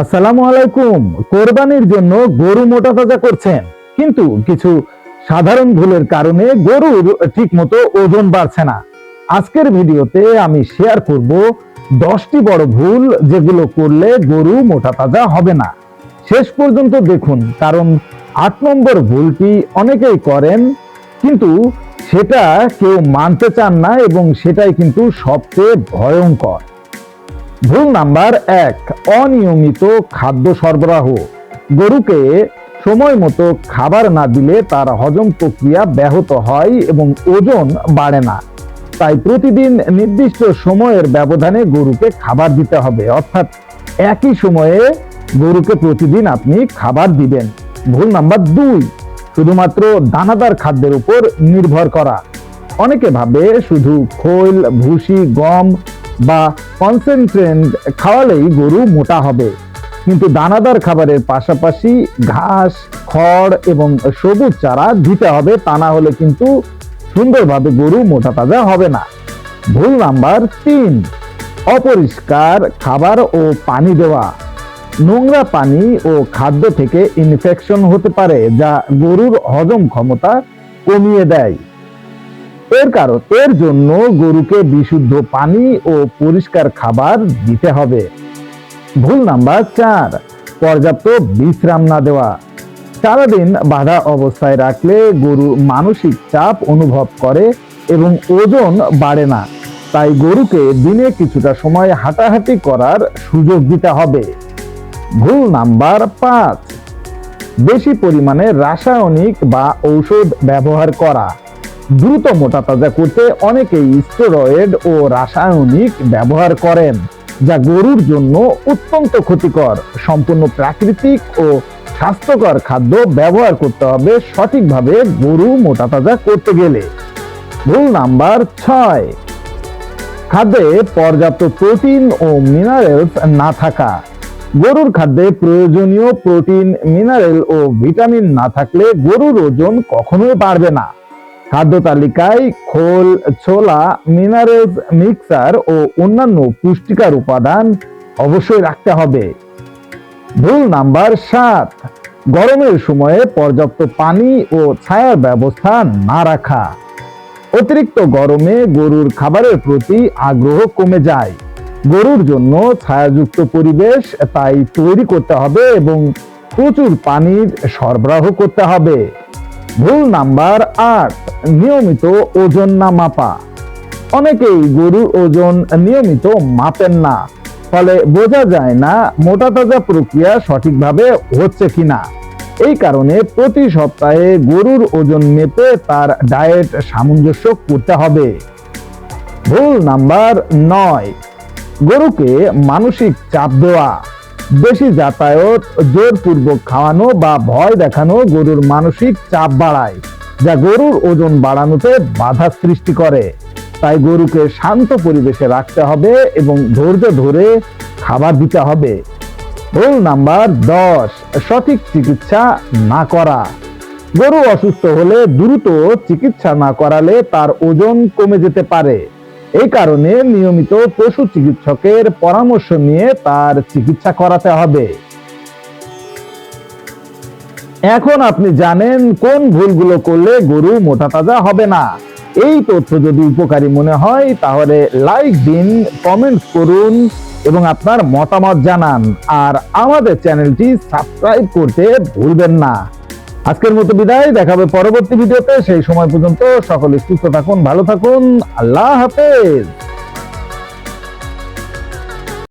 আসসালামু আলাইকুম। কোরবানির জন্য গরু মোটা তাজা করছেন। কিন্তু কিছু সাধারণ ভুলের কারণে গরুর ঠিকমতো ওজন বাড়ছে না। আজকের ভিডিওতে আমি শেয়ার করব দশটি বড় ভুল যেগুলো করলে গরু মোটা তাজা হবে না। শেষ পর্যন্ত দেখুন, কারণ আট নম্বর ভুলটি অনেকেই করেন, কিন্তু সেটা কেউ মানতে চান না এবং সেটাই কিন্তু সবচেয়ে ভয়ঙ্কর। ভুল নাম্বার এক, অনিয়মিত খাদ্য সরবরাহ। গরুকে সময় মতো খাবার না দিলে তার হজম প্রক্রিয়া ব্যাহত হয় এবং ওজন বাড়ে না। তাই প্রতিদিন নির্দিষ্ট সময়ের ব্যবধানে গরুকে খাবার দিতে হবে। অর্থাৎ একই সময়ে গরুকে প্রতিদিন আপনি খাবার দিবেন। ভুল নাম্বার দুই, শুধুমাত্র দানাদার খাদ্যের উপর নির্ভর করা। অনেকে ভাবে শুধু খোল, ভুসি, গম বা কনসেন্ট্রেন্ট খাওয়ালেই গরু মোটা হবে। কিন্তু দানাদার খাবারের পাশাপাশি ঘাস, খড় এবং সবুজ চারা দিতে হবে, তা না হলে কিন্তু সুন্দরভাবে গরু মোটা তাজা হবে না। ভুল নাম্বার তিন, অপরিষ্কার খাবার ও পানি দেওয়া। নোংরা পানি ও খাদ্য থেকে ইনফেকশন হতে পারে, যা গরুর হজম ক্ষমতা কমিয়ে দেয়। এর কারণ, এর জন্য গরুকে বিশুদ্ধ পানি ও পরিষ্কার খাবার দিতে হবে। ভুল নাম্বার চার, পর্যাপ্ত বিশ্রাম না দেওয়া। সারাদিন বাধা অবস্থায় রাখলে গরু মানসিক চাপ অনুভব করে এবং ওজন বাড়ে না। তাই গরুকে দিনে কিছুটা সময় হাঁটাহাঁটি করার সুযোগ দিতে হবে। ভুল নাম্বার পাঁচ, বেশি পরিমাণে রাসায়নিক বা ঔষধ ব্যবহার করা। দ্রুত মোটা তাজা করতে অনেকেই স্টেরয়েড ও রাসায়নিক ব্যবহার করেন, যা গরুর জন্য অত্যন্ত ক্ষতিকর। সম্পূর্ণ প্রাকৃতিক ও স্বাস্থ্যকর খাদ্য ব্যবহার করতে হবে সঠিকভাবে গরু মোটা তাজা করতে গেলে। ভুল নাম্বার ছয়, খাদ্যে পর্যাপ্ত প্রোটিন ও মিনারেলস না থাকা। গরুর খাদ্যে প্রয়োজনীয় প্রোটিন, মিনারেল ও ভিটামিন না থাকলে গরুর ওজন কখনোই বাড়বে না। খাদ্য তালিকায় খোল, ছোলা, মিনারেলস, মিক্সার ও অন্যান্য পুষ্টিকর উপাদান অবশ্যই রাখতে হবে। ভুল নাম্বার সাত, গরমের সময়ে পর্যাপ্ত পানি ও ছায়ার ব্যবস্থা না রাখা। অতিরিক্ত গরমে গরুর খাবারের প্রতি আগ্রহ কমে যায়। গরুর জন্য ছায়াযুক্ত পরিবেশ তাই তৈরি করতে হবে এবং প্রচুর পানির সরবরাহ করতে হবে। ভুল নাম্বার আট, নিয়মিত ওজন না মাপা। অনেকেই গরুর ওজন নিয়মিত মাপেন না, ফলে বোঝা যায় না মোটা তাজা প্রক্রিয়া সঠিকভাবে হচ্ছে কিনা। এই কারণে প্রতি সপ্তাহে গরুর ওজন মেপে তার ডায়েট সামঞ্জস্য করতে হবে। ভুল নাম্বার নয়, গরুকে মানসিক চাপ দেওয়া। বেশি যাতায়াত, জোরপূর্বক খাওয়ানো বা ভয় দেখানো গরুর মানসিক চাপ বাড়ায়, যা গরুর ওজন বাড়ানোতে বাধা সৃষ্টি করে। তাই গরুকে শান্ত পরিবেশে রাখতে হবে এবং ধৈর্য ধরে খাবার দিতে হবে। ভুল নাম্বার দশ, সঠিক চিকিৎসা না করা। গরু অসুস্থ হলে দ্রুত চিকিৎসা না করালে তার ওজন কমে যেতে পারে। এই কারণে নিয়মিত পশু চিকিৎসকের পরামর্শ নিয়ে তার চিকিৎসা করাতে হবে। এখন আপনি জানেন কোন ভুলগুলো করলে গরু মোটা তাজা হবে না। এই তথ্য যদি উপকারী মনে হয়, তাহলে লাইক দিন, কমেন্ট করুন এবং আপনার মতামত জানান। আর আমাদের চ্যানেলটি সাবস্ক্রাইব করতে ভুলবেন না। আজকের মতো বিদায়, দেখাবে পরবর্তী ভিডিওতে। সেই সময় পর্যন্ত সকলে সুস্থ থাকুন, ভালো থাকুন। আল্লাহ হাফেজ।